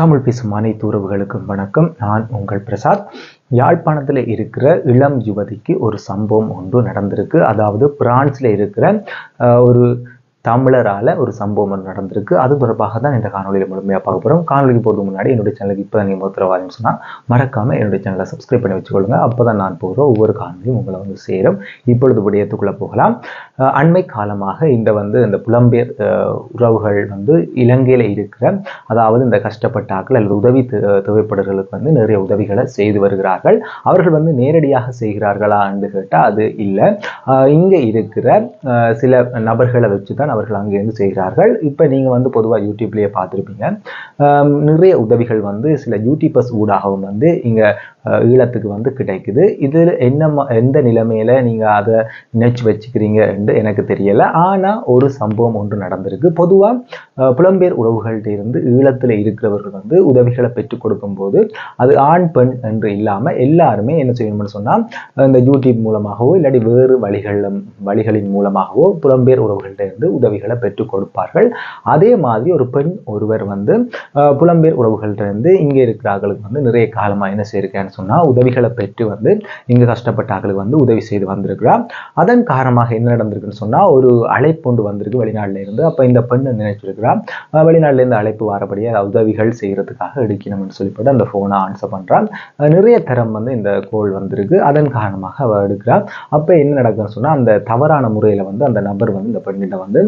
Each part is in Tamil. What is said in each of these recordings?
தமிழ் பேசும் அனைத்து உறவுகளுக்கும் வணக்கம். நான் உங்கள் பிரசாத். யாழ்ப்பாணத்தில் இருக்கிற இளம் யுவதிக்கு ஒரு சம்பவம் ஒன்று நடந்திருக்கு. அதாவது பிரான்ஸில் இருக்கிற ஒரு தமிழரால் ஒரு சம்பவம் நடந்திருக்கு. அது தொடர்பாக தான் இந்த காணொலியில் முழுமையாக பார்க்க போகிறோம் காணொலிக்கு போகிறதுக்கு முன்னாடி என்னுடைய சேனலுக்கு இப்போ நீங்கள் முதல்ல சொன்னால் மறக்காமல் என்னுடைய சேனலை சப்ஸ்கிரைப் பண்ணி வச்சுக்கொள்ளுங்க. அப்போ தான் நான் போகிற ஒவ்வொரு காணொலியும் உங்களை வந்து சேரும். இப்பொழுது விடயத்துக்குள்ளே போகலாம். அண்மை காலமாக இந்த வந்து இந்த புலம்பெயர் உறவுகள் வந்து இலங்கையில் இருக்கிற அதாவது இந்த கஷ்டப்பட்டாக்கள் அல்லது உதவி தே- தேவைப்படுறவர்களுக்கு வந்து நிறைய உதவிகளை செய்து வருகிறார்கள். அவர்கள் வந்து நேரடியாக செய்கிறார்களா என்று கேட்டால் அது இல்லை. இங்கே இருக்கிற சில நபர்களை வச்சு தான் அவர்கள் அங்கேருந்து செய்கிறார்கள். இப்போ நீங்கள் வந்து பொதுவாக யூடியூப்லேயே பார்த்துருப்பீங்க. நிறைய உதவிகள் வந்து சில யூடியூபர்ஸ் ஊடாகவும் வந்து இங்கே ஈழத்துக்கு வந்து கிடைக்குது. இதில் என்ன எந்த நிலைமையில் நீங்கள் அதை நினைச்சு வச்சுக்கிறீங்க என்று எனக்கு தெரியலை. ஆனால் ஒரு சம்பவம் ஒன்று நடந்திருக்கு. பொதுவாக புலம்பெயர் உறவுகள்கிட்ட இருந்து ஈழத்தில் இருக்கிறவர்கள் வந்து உதவிகளை பெற்றுக் கொடுக்கும்போது அது ஆண் பெண் என்று இல்லாமல் எல்லாருமே என்ன செய்யணும்னு சொன்னால் இந்த யூடியூப் மூலமாகவோ இல்லாட்டி வேறு வழிகளில் வழிகளின் மூலமாகவோ புலம்பெயர் உறவுகள்கிட்ட இருந்து உதவிகளை பெற்றுக் கொடுப்பார்கள். அதே மாதிரி ஒரு பெண் ஒருவர் வந்து புலம்பெயர் உறவுகள்கிட்ட இருந்து இங்கே இருக்கிறார்களுக்கு வந்து நிறைய காலமாக என்ன செய்யிருக்கேன்னு சொன்னால் உதவிகளை பெற்று வந்து இங்கே கஷ்டப்பட்ட ஆட்களுக்கு வந்து உதவி செய்து வந்திருக்கிறார் அதன் காரணமாக என்ன நடந்திருக்குன்னு சொன்னால் ஒரு அழைப்பு ஒன்று வந்திருக்கு வெளிநாட்டில் இருந்து. அப்போ இந்த பெண்ணு நினைச்சிருக்கிறா வெளிநாட்டிலேருந்து இருந்து அழைப்பு வரபடியே உதவிகள் செய்கிறதுக்காக எடுக்கணும்னு சொல்லிப்பட்டு அந்த ஃபோனை ஆன்சர் பண்ணுறாள் நிறைய தரம் வந்து இந்த கோல் வந்திருக்கு. அதன் காரணமாக அவள் எடுக்கிறார் அப்போ என்ன நடக்குதுன்னு சொன்னால் அந்த தவறான முறையில் வந்து அந்த நபர் வந்து இந்த பெண்ணிட்ட வந்து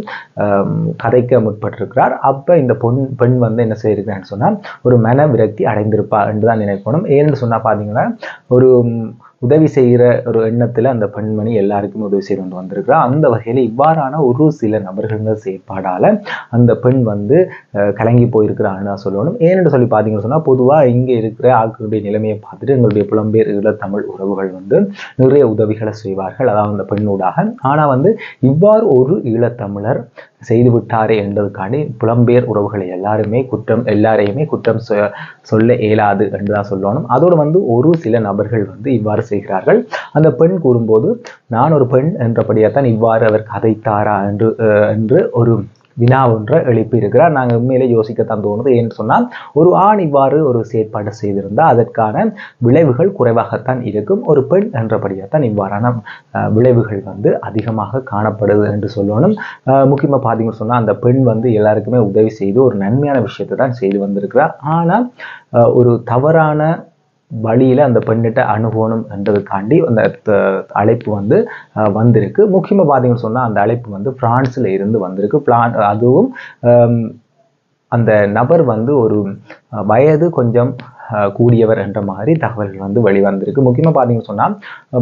கதைக்க முற்பட்டிருக்கிறார். அப்போ இந்த பொன் பெண் வந்து என்ன செய்யிருக்கிறான்னு சொன்னால் ஒரு மன விரக்தி அடைந்திருப்பா என்று தான் நினைக்கணும். ஏன்னு சொன்னால் பார்த்தீங்கன்னா ஒரு உதவி செய்கிற ஒரு எண்ணத்தில் அந்த பெண்மணி எல்லாருக்கும் உதவி செய்து கொண்டு வந்திருக்கிறா. அந்த வகையில் இவ்வாறான ஒரு சில நபர்கள் செயற்பாடால் அந்த பெண் வந்து கலங்கி போயிருக்கிறான்னு சொல்லணும். ஏன்னு சொல்லி பார்த்தீங்கன்னு சொன்னால் பொதுவாக இங்கே இருக்கிற ஆக்களுடைய நிலைமையை பார்த்துட்டு எங்களுடைய புலம்பெயர் தமிழ் உறவுகள் வந்து நிறைய உதவிகளை செய்வார்கள். அதாவது அந்த பெண்ணூடாக. ஆனால் வந்து இவ்வாறு ஒரு ஈழத்தமிழர் செய்து விட்டாரே என்பதற்காண்டி புலம்பெயர் உறவுகளை எல்லாருமே குற்றம் எல்லாரையுமே குற்றம் சொ- சொல்ல இயலாது என்று தான் சொல்லணும். அதோடு வந்து ஒரு சில நபர்கள் வந்து இவ்வாறு செய்கிறார்கள். அந்த பெண் கூறும்போது நான் ஒரு பெண் என்றபடியாக தான் இவ்வாறு அவர் கதைத்தாரா? என்று என்று ஒரு வினா ஒன்றை எழுப்பி இருக்கிறார். நாங்கள் உண்மையிலே யோசிக்கத்தான் தோணுது. ஏன்னு சொன்னால் ஒரு ஆண் இவ்வாறு ஒரு செயற்பாடு செய்திருந்தால் அதற்கான விளைவுகள் குறைவாகத்தான் இருக்கும். ஒரு பெண் என்றபடியாகத்தான் இவ்வாறான விளைவுகள் வந்து அதிகமாக காணப்படுது என்று சொல்லணும். முக்கியமாக பார்த்தீங்கன்னு சொன்னால் அந்த பெண் வந்து எல்லாருக்குமே உதவி செய்து ஒரு நன்மையான விஷயத்தை தான் செய்து வந்திருக்கிறார். ஆனால் ஒரு தவறான வழியில் அந்த பெண்ணிட்ட அணுகணும் என்றதுக்காண்டி அந்த அழைப்பு வந்து அஹ், வந்திருக்கு. முக்கியமாக பார்த்தீங்கன்னு சொன்னால் அந்த அழைப்பு வந்து ஃப்ரான்ஸில் இருந்து வந்திருக்கு. பிளான் அதுவும் ஹம், அந்த நபர் வந்து ஒரு வயது கொஞ்சம் கூடியவர் என்ற மாதிரி தகவல்கள் வந்து வெளிவந்திருக்கு. முக்கியமாக பார்த்தீங்கன்னு சொன்னால்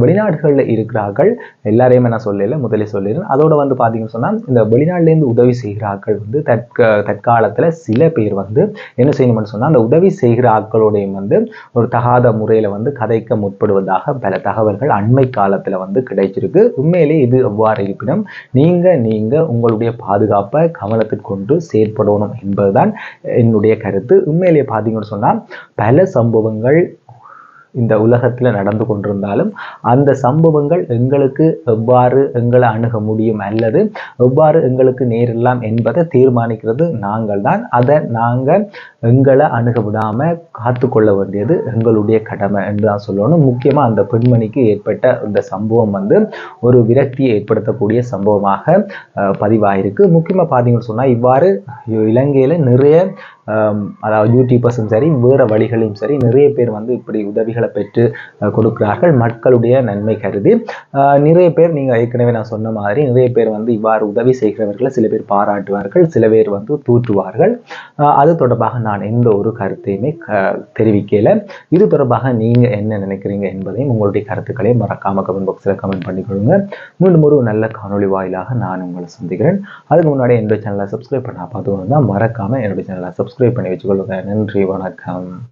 வெளிநாடுகளில் இருக்கிறார்கள் எல்லாரையும் நான் சொல்லல முதலே சொல்லிடுறேன். அதோட வந்து பார்த்தீங்கன்னு சொன்னால் இந்த வெளிநாட்டிலேருந்து உதவி செய்கிற ஆட்கள் வந்து தற்க தற்காலத்தில் சில பேர் வந்து என்ன செய்யணும்னு சொன்னால் அந்த உதவி செய்கிற ஆட்களோடையும் வந்து ஒரு தகாத முறையில் வந்து கதைக்க முற்படுவதாக பல தகவல்கள் அண்மை காலத்தில் வந்து கிடைச்சிருக்கு. உண்மையிலே இது எவ்வாறு இருப்பினும் நீங்கள் நீங்கள் உங்களுடைய பாதுகாப்பை கவனத்துக்கு கொண்டு செயற்படணும் என்பதுதான் என்னுடைய கருத்து. உண்மையிலேயே பார்த்தீங்கன்னு சொன்னால் பல சம்பவங்கள் இந்த உலகத்தில் நடந்து கொண்டிருந்தாலும் அந்த சம்பவங்கள் எங்களுக்கு எவ்வாறு எங்களை அணுக முடியும் அல்லது எவ்வாறு எங்களுக்கு நேரிடலாம் என்பதை தீர்மானிக்கிறது நாங்கள் தான் அதை நாங்கள் எங்களை அணுக விடாமல் காத்து கொள்ள வேண்டியது எங்களுடைய கடமை என்று தான் சொல்லணும். முக்கியமாக அந்த பெண்மணிக்கு ஏற்பட்ட இந்த சம்பவம் வந்து ஒரு விரக்தியை ஏற்படுத்தக்கூடிய சம்பவமாக பதிவாயிருக்கு. முக்கியமாக பார்த்தீங்கன்னு சொன்னால் இவ்வாறு இலங்கையில் நிறைய அதாவது யூடியூபர்ஸும் சரி வேறு வழிகளையும் சரி நிறைய பேர் வந்து இப்படி உதவிகளை பெற்று கொடுக்கிறார்கள். மக்களுடைய நன்மை கருதி நிறைய பேர் நீங்கள் ஏற்கனவே நான் சொன்ன மாதிரி நிறைய பேர் வந்து இவ்வாறு உதவி செய்கிறவர்களை சில பேர் பாராட்டுவார்கள் சில பேர் வந்து தூற்றுவார்கள். அது தொடர்பாக நான் எந்த ஒரு கருத்தையுமே க தெரிவிக்கல. இது தொடர்பாக நீங்கள் என்ன நினைக்கிறீங்க என்பதையும் உங்களுடைய கருத்துக்களை மறக்காம கமெண்ட் பாக்ஸில் கமெண்ட் பண்ணிக்கொள்ளுங்க. மீண்டும் ஒரு நல்ல காணொளி வாயிலாக நான் உங்களை சந்திக்கிறேன். அதுக்கு முன்னாடி என்னுடைய சேனலை சப்ஸ்கிரைப் பண்ண பார்த்து தான் மறக்காம என்னுடைய சேனலை சப்ஸ்கிரைப் பண்ணி வச்சுக்கொள்ளுங்க. நன்றி வணக்கம்.